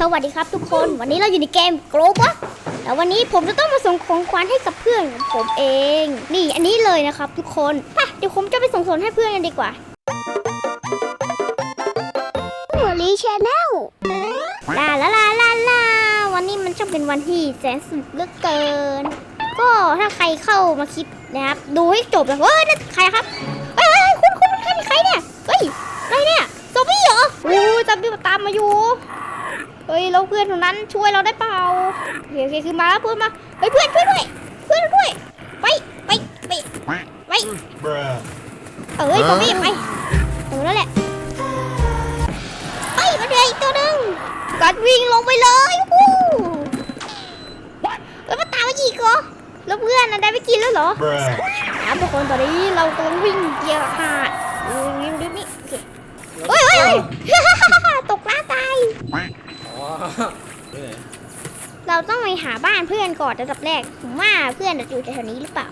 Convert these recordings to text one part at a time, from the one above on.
สวัสดีครับทุกคนวันนี้เราอยู่ในเกมโกลบวะแล้ววันนี้ผมจะต้องมาส่งของขวัญให้กับเพื่อนของผมเอง นี่อันนี้เลยนะครับ ทุกคนไปเดี๋ยวผมจะไปส่งสนให้เพื่อนกันดีกว่าหัวลีชแนลลาลาลาลาลาวันนี้มันช่างเป็นวันที่แสนสนุกเหลือเกิน ก็ถ้าใครเข้ามาคลิปนะครับ ดูให้จบเลยเฮ้ยนั่นใครครับเฮ้ยคุณคุณใครใครเนี่ยเฮ้ยอะไรเนี่ยซอมบี้เหรอโอ้ยซอมบี้มาตามมาอยู่ เฮ้ยแล้วเพื่อนคนนั้นช่วยเราได้เปล่าโอเคโอเคคือมาแล้วเพื่อนมาเฮ้ยเพื่อนช่วยด้วยเพื่อนด้วยไปไปไปไปเอ้ยซอมบี้ไปตรงนั้นแหละไปมาเลยตัวหนึ่งกัดวิ่งลงไปเลยวู้แล้วมาตามมาอีกเหรอแล้วเพื่อนน่ะได้ไปกินแล้วเหรอ Bruh. ครับทุกคนตอนนี้เรากำลังวิ่งเกียร์ขาดวิ่งวิ่งนี่เฮ้ยเฮ้ยตกล้าตาย อ๋อนี่ไง เราต้องไปหาบ้านเพื่อนก่อนอันดับแรกผมว่าเพื่อนอาจจะอยู่แถวๆนี้หรือเปล่า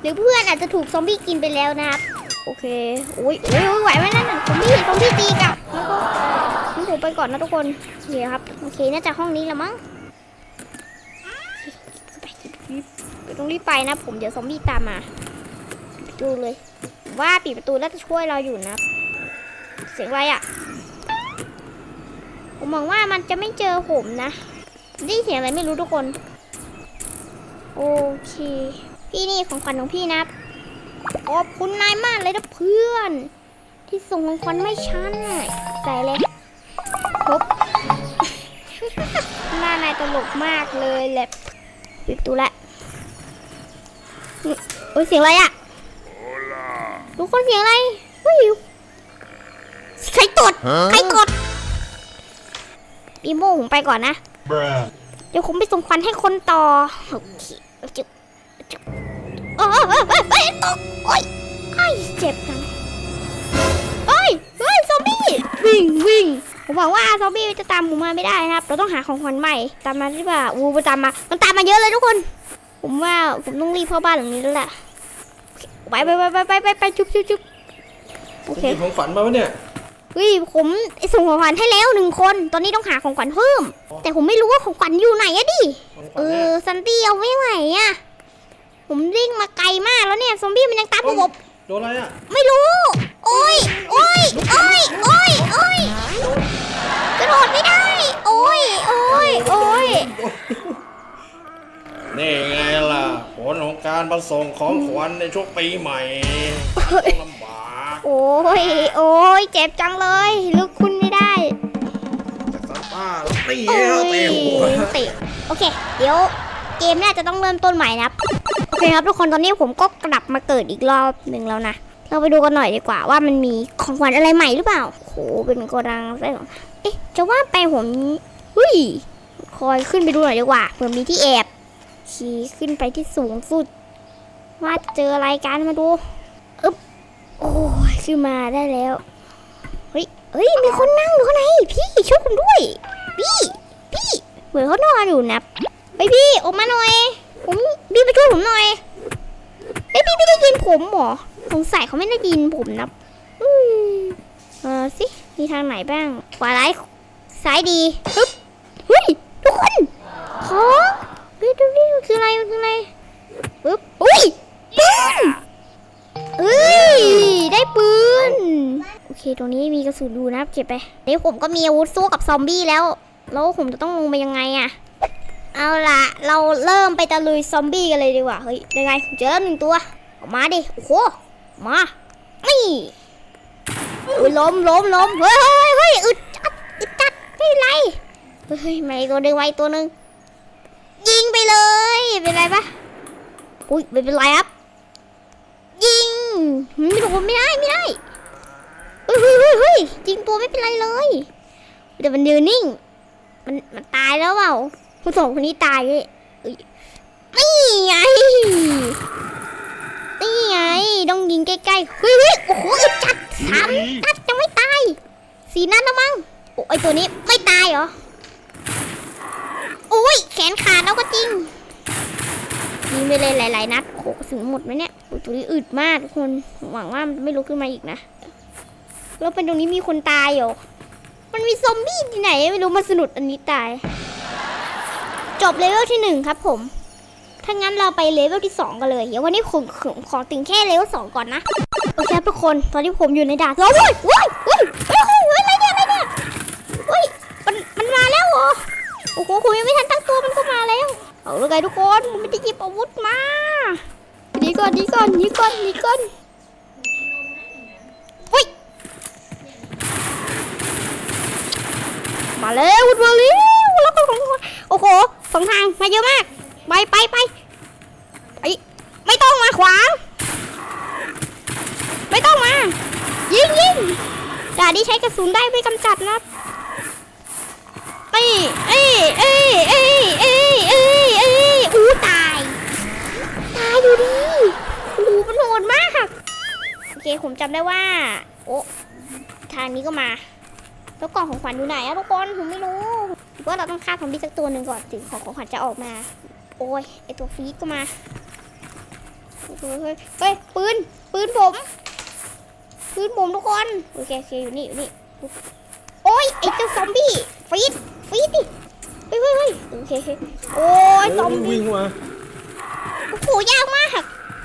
หรือเพื่อนอาจจะถูกซอมบี้กินไปแล้วนะครับ โอเคโอ้ยโอ้ยไหวไหมนั่นซอมบี้ซอมบี้ตีกลับแล้วก็งั้นผมไปก่อนนะทุกคนโอเคครับโอเคน่าจะห้องนี้ละมั้งไปต้องรีบไปนะ ผมเดี๋ยวซอมบี้ตามมาปิดประตูเลย ว่าปิดประตูแล้วจะช่วยเราอยู่นะ เสียงอะไรอะผมมองว่ามันจะไม่เจอผมนะ ได้ยินเสียงอะไรไม่รู้ทุกคน โอเค พี่นี่ของขวัญของพี่นะขอบคุณนายมากเลยนะเพื่อน ที่ส่งของขวัญไม่ฉันน่ะใส่เลยครบหน้านายตลกมากเลยแหละปิดประตูละโอ้ยเสียงอะไรอะทุกคนเสียงอะไรเฮ้ยใครตดใครกดปีโมผมไปก่อนนะ Bruh. เดี๋ยวผมไปส่งควันให้คนต่อโอเคจุ๊บจุ๊บโอ้ยเฮ้ยเฮ้ยตกโอ้ยไอ้เจ็บจังเฮ้ยเฮ้ยซอมบี้วิ่งวิ่งผมบอกว่าซอมบี้จะตามผมมาไม่ได้นะครับ เราต้องหาของขวัญใหม่ตามมาหรือเปล่าอูมันตามมา มันตามมาเยอะเลยทุกคน ผมว่าผมต้องรีบเข้าบ้านหลังนี้แล้วแหละไปไปไปไปไปไปจุ๊บจุ๊บจุ๊บโอเคของฝันมาวะเนี่ย เฮ้ยผมส่งของขวัญให้แล้วหนึ่งคน ตอนนี้ต้องหาของขวัญเพิ่ม แต่ผมไม่รู้ว่าของขวัญอยู่ไหนอะดิของขเอวัญเนี่อยซันตี้เอาไม่ไหวอะผมวิ่งมาไกลมากแล้วเนี่ยซอมบี้มันยังตามผมโดนอะไรอะไม่รู้ โอ้ยโอ้ยโอ้ยโอ้ยโอ้ยกระโดดไม่ได้ โอ้ยโอ้ยโอ้ยนี่ไงล่ะ ผลของการมาส่งของขวัญในช่วงปีใหม่ต้องลำบากโอ้ย โอ้ย เจ็บจังเลยลุกขึ้นไม่ได้จากซานต้าแล้วตีโอ้แล้วเตะหัวยเตะโอเค เดี๋ยวเกมน่าจะต้องเริ่มต้นใหม่นะครับ โอเคครับทุกคนตอนนี้ผมก็กลับมาเกิดอีกรอบหนึ่งแล้วนะ เราไปดูกันหน่อยดีกว่าว่ามันมีของขวัญอะไรใหม่หรือเปล่าโหเป็นโกดังใช่หรอเอ๊ะ จะว่าไปผมหุ้ย คอยขึ้นไปดูหน่อยดีกว่าเผื่อมีที่แอบขี่ขึ้นไปที่สูงสุด ว่าเจออะไรกันมาดู อึ๊บ โอ้ ยขึ้นมาได้แล้ว เฮ้ย เฮ้ย มีคนนั่งอยู่ข้างใน พี่ช่วยผมด้วย พี่ พี่ เหมือนเขานอนอยู่นะไปพี่ออกมาหน่อย ผมพี่ไปช่วยผมหน่อยเฮ้ยพี่ไม่ได้ยินผมหรอ สงสัยเขาไม่ได้ยินผมนะอืมเออสิ มีทางไหนบ้าง ขวาร้ายซ้ายดีฮึบ เคตรงนี้มีกระสุนดูนะครับเก็บไปเดี๋ยวผมก็มีอาวุธสู้กับซอมบี้แล้ว แล้วผมจะต้องลงไปยังไงอะเอาละเราเริ่มไปตะลุยซอมบี้กันเลยดีกว่าเฮ้ยยังไงเจอแล้วหนึ่งตัวออกมาดิโอ้โหมานี่อุ้ยล้มล้มล้มเฮ้ยเฮ้ยเฮ้ยอึดจัดอึดจัดไม่เป็นไรเฮ้ยไม่ตัวหนึ่งไว้ตัวหนึ่งยิงไปเลยเป็นไรปะอุ้ยไม่เป็นไรครับยิงไม่โดนไม่ได้ไม่ได้ ฮ้ยเฮ้ยเฮ้ยเฮ้ยยิงตัวไม่เป็นไรเลยแต่มันยืนนิ่ง มันมันตายแล้วเปล่าผู้ส่งคนนี้ตายเลยเอ้ยนี่ไงนี่ไงต้องยิงใกล้ๆเฮ้ยเฮ้ยโอ้โหจัดสามนัดยังไม่ตายสี่นัดแล้วมั้งโอ้ไอตัวนี้ไม่ตายเหรอโอ้ยแขนขาดแล้วก็จริงยิงไปเลยหลายๆนัดโอ้โหกสุนหมดไหมเนี่ยตัวนี้อึดมากทุกคนหวังว่ามันไม่ลุกขึ้นมาอีกนะ แล้วเป็นตรงนี้มีคนตายเหรอมันมีซอมบี้ที่ไหน ไม่รู้มาสนุดอันนี้ตาย จบเลเวลที่หนึ่งครับผมถ้างั้นเราไปเลเวลที่สองกันเลย เดี๋ยววันนี้ผมผมขอถึงแค่เลเวลสองก่อนนะ โอเคทุกคน ตอนที่ผมอยู่ในดานโอ้ยโอ้ยโอ้ยโอ้ยโอ้ยอะไรเนี่ยอะไรเนี่ยโอ้ยมันมันมาแล้วเหรอ โอ้โหผมยังไม่ทันตั้งตัวมันก็มาแล้ว เอาลยไงทุกคนผมไม่ได้หยิบอาวุธมาหนีก่อนหนีก่อนหนีก่อนหนีก่อน แล้ววุดมาแล้วแล้วก็ของโอ้โหสองทางมาเยอะมาก ไปไปไปไปไม่ต้องมาขวางไม่ต้องมา ยิงยิงด่านี้ใช้กระสุนได้ไม่กำจัดนะเอ้ยเอ้ยเอ้ยเอ้ยเอ้ยเอ้ยเอ้ยอู้ตาย ตายอยู่ดีโอ้โหมันโหดมาก โอเคผมจำได้ว่า โอ้ทางนี้ก็มา แล้วกล่องของขวัญอยู่ไหนอะทุกคนผมไม่รู้ว่าเราต้องฆ่าซอมบี้สักตัวหนึ่งก่อนถึงของของขวัญจะออกมา โอ้ยไอตัวฟีดก็มาเฮ้ยเฮ้ยเฮ้ยปืนปืนผมปืนผมทุกคนโอเคโอเคอยู่นี่อยู่นี่โอ้ยไอเจ้าซอมบี้ฟีดฟีดดิเฮ้ยเฮ้ยเฮ้ยโอเคโอเคโอ้ยซอมบี้วิ่งมาโอ้โหยากมาก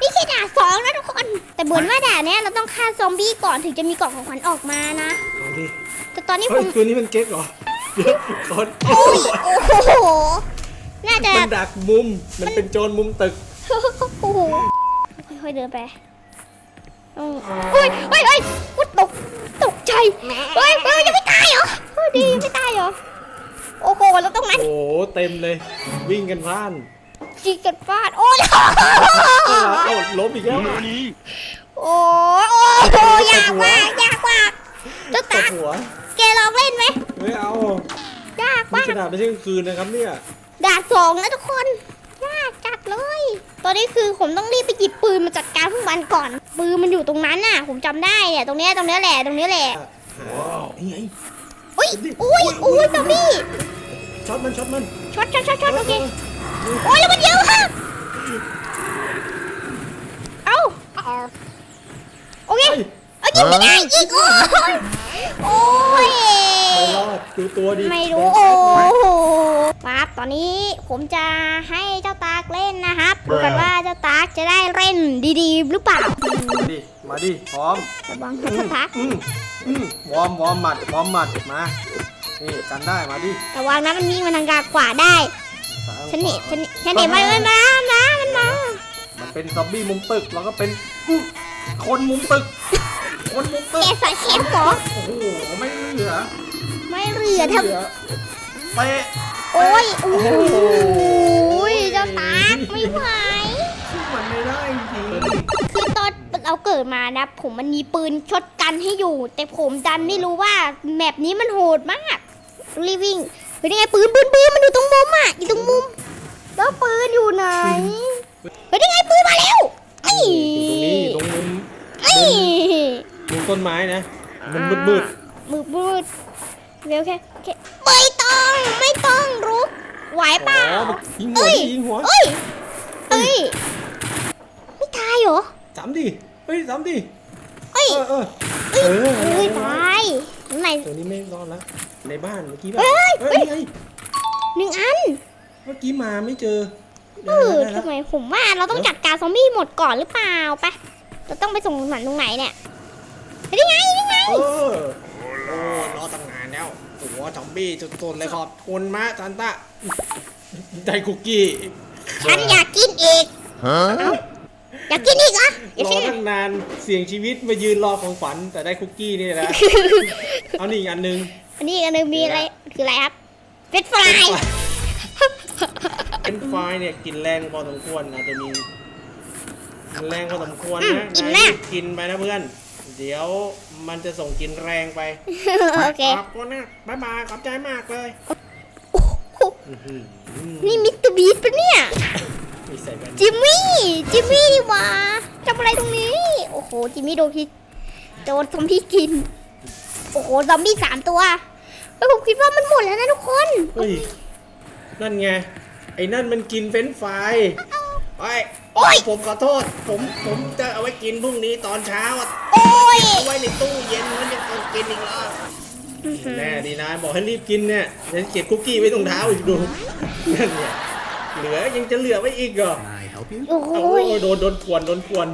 นี่แค่ด่านสองนะทุกคน แต่เหมือนว่าด่านเนี้ยเราต้องฆ่าซอมบี้ก่อนถึงจะมีกล่องของขวัญออกมานะเอาดิแต่ตอนนี้ผเฮ้ยมตัวนี้มันเก๊กเหรอเดี๋ยวก่อนโอ้ยโอ้โห น่าจะ มันดักมุม มันเป็นโจรมุมตึก โอ้โหค่อยๆเดินไปอืมเฮ้ยเฮ้ยเฮ้ยอุ๊ยตก ตกใจ เฮ้ยเฮ้ยยังไม่ตายเหรอเฮ้ยดียังไม่ตายเหรอ โอ้โหแล้วตรงนั้นโอ้โห เต็มเลย วิ่งกันพล่านจีกันฟาด โอ้ยเอ้าเอ้าล้มอีกแล้วโอ้โอ้โหยากมากยากมากเจ้าตตาบหัว แกลองเล่นไหมไม่เอายากนี่มากขนาดไม่ใช่กลางคืนนะครับเนี่ยด่านสองนะทุกคนยากจัดเลย ตอนนี้คือผมต้องรีบไปหยิบปืนมาจัดการพวกมันก่อน ปืนมันอยู่ตรงนั้นน่ะ ผมจำได้เนี่ยตรงเนี้ยตรงเนี้ยแหละตรงเนี้ยแหละนี่ไงอุ้ยอุ้ยอุ้ยซอมบี้ช็อตมันช็อตมันช็อตช็อตช็อตช็อตโอเคโอ้ยแล้วมันเยอะค่ะเอ้าโอเคเฮ้ยเอ้ยยิงไม่ได้ยิงโอ้ย โอ้ย ไม่รอดดูตัวดิไม่รู้โอ้โหครับตอนนี้ผมจะให้เจ้าตากเล่นนะครับดูกันว่าเจ้าตากจะได้เล่นดีๆ หรือเปล่ามาดิ มาดิ พร้อมระวังนะเจ้าตากอืมอืมวอร์มวอร์มหมัดวอร์มหมัดมา นี่กันได้ มาดิระวังนะมันวิ่งมาทางกาขวาได้ซ้ายฉันเห็นขวาฉันฉันเห็นมันมันมามามันมา มันเป็นซอมบี้มุมตึกแล้วก็เป็นอื้อคนมุมตึก คนมุมตึแกกใส่แคมป์เหรอโอ้โห ไม่เหลือไม่เหลือทเหลือเตะำโอ้ยโอ้โหเจ้าตากไม่ไหวมันไม่ได้จริงคือตอนเราเกิดมานะ ผมมันมีปืนชดกันให้อยู่ แต่ผมดันไม่รู้ว่าแมปนี้มันโหดมากรีบวิ่งเฮ้ยนี่ไงปืนปืนปืนมันอยู่ตรงมุมอะอยู่ตรงมุม แล้วปืนอยู่ไหนเฮ้ยนี่ไงปืนมาแล้วไอ้อยู่ตรงนี้อยู่ตรงมุมไอ้มุม ต้นไม้นะ มันมืดมืดมืดมืดเร็วแค่แค่ไม่ต้องไม่ต้องรุกไหวๆเปล่าอ๋อยิงหัวเอ้ยดิยิงหัวเอ้ยเอ้ยไม่ตายเหรอสามดิเฮ้ยสามดิเอ้ยเออเออเออเอ้ยตายไหนตัวนี้ไม่รอดแล้วในบ้านเมื่อกี้เอ้ยเอ้ยไงหนึ่งอัน เมื่อกี้มาไม่เจอเออได้แล้วทำไมผมว่าเราต้องจัดการซอมบี้หมดก่อนหรือเปล่าไปเราต้องไปส่งหมันตรงไหนเนี่ยเฮ้ย นี่ไงนี่ไงเออโอ้รอตั้งนานแล้วโอ้โหซอมบี้สุดๆเลยขอบคุณมากซันต้าได้คุกกี้ฉันอยากกินอีกเอ้าอยากกินอีกเหรอเดี๋ยวรฉัอนตั้งนานเสี่ยงชีวิตมายืนรอของฝันแต่ได้คุกกี้นี่แหละ เอานี่อีกอันหนึง อันนี้อีกอันหนึงมีอะไรคืออะไรครับเฟรนช์ฟราย เป็นไฟล์เนี่ยกินแรงพอสมควรอาจจะมีกินแรงพอสมควรอืมนะกินนายมากรีบกินไปนะเพื่อน เดี๋ยวมันจะส่งกินแรงไปโอเค ขอบคุณนะบ๊ายบายขอบใจมากเลยโอ้โหอื้อหือนี่มิสเตอร์บีทปะเนี่ย มีใส่แว่นจิมมี่ จิมมี่ดีกว่าทำอะไรตรงนี้ โอ้โห จิมมี่โดนพิษโดนซอมบี้กิน โอ้โห ซอมบี้สามตัวแล้วผมคิดว่ามันหมดแล้วนะทุกคน เฮ้ยนั่นไง ไอ้นั่นมันกินเฟรนช์ฟราย ไอ้โอ๊ย ผมขอโทษ ผมผมจะเอาไว้กินพรุ่งนี้ตอนเช้าอะโอ้ย เอาไว้ในตู้เย็นมันยังต้องกินอีกเหรอแน่ดีนะบอกให้รีบกินเนี่ยยังเก็บคุกกี้ไว้ตรงเท้าอีกดูนั่นเนี่ยเหลือยังจะเหลือไว้อีกเหรอ Can I help you? โอ้โอ้ยโดนโดนทวนโดนทวน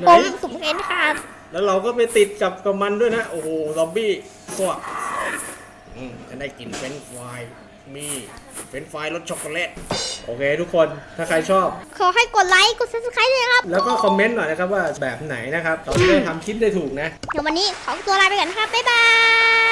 ไหนผมสุมเห็นขาดแล้วเราก็ไปติดกับกับมันด้วยนะ โอ้โหซอมบี้สวกอืมจะได้กินเฟรนช์ฟราย มีเฟรนช์ฟรายรสช็อกโกแลต โอเคทุกคนถ้าใครชอบ ขอให้กดไลค์กด subscribe ด้วยนะครับ แล้วก็คอมเมนต์หน่อยนะครับว่าแบบไหนนะครับเราจะได้ทำคลิปได้ถูกนะ เดี๋ยววันนี้ขอตัวลาไปก่อนนะครับ บ๊ายบาย